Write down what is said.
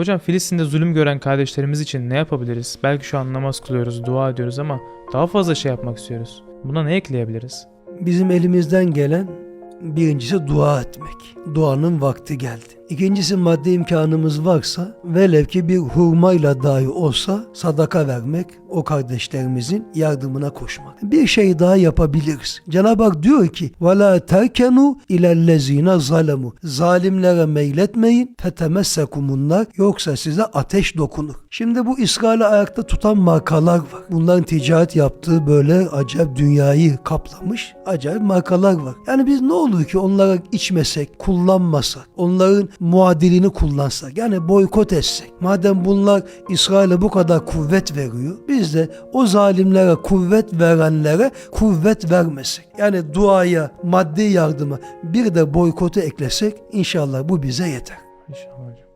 Hocam Filistin'de zulüm gören kardeşlerimiz için ne yapabiliriz? Belki şu an namaz kılıyoruz, dua ediyoruz ama daha fazla şey yapmak istiyoruz. Buna ne ekleyebiliriz? Bizim elimizden gelen birincisi dua etmek. Duanın vakti geldi. İkincisi maddi imkanımız varsa velev ki bir hurmayla dahi olsa sadaka vermek, o kardeşlerimizin yardımına koşmak. Bir şey daha yapabiliriz. Cenab-ı Hak diyor ki وَلَا تَرْكَنُوا اِلَى الَّذ۪ينَ ظَلَمُوا Zalimlere meyletmeyin, fetemessekumunlar yoksa size ateş dokunur. Şimdi bu İsrail'i ayakta tutan markalar var. Bunların ticaret yaptığı böyle acayip dünyayı kaplamış acayip markalar var. Yani biz ne olur ki onlara içmesek, kullanmasak, onların muadilini kullansak, yani boykot etsek. Madem bunlar İsrail'e bu kadar kuvvet veriyor, biz de o zalimlere kuvvet verenlere kuvvet vermesek. Yani duaya, maddi yardıma bir de boykotu eklesek inşallah bu bize yeter. İnşallah hocam.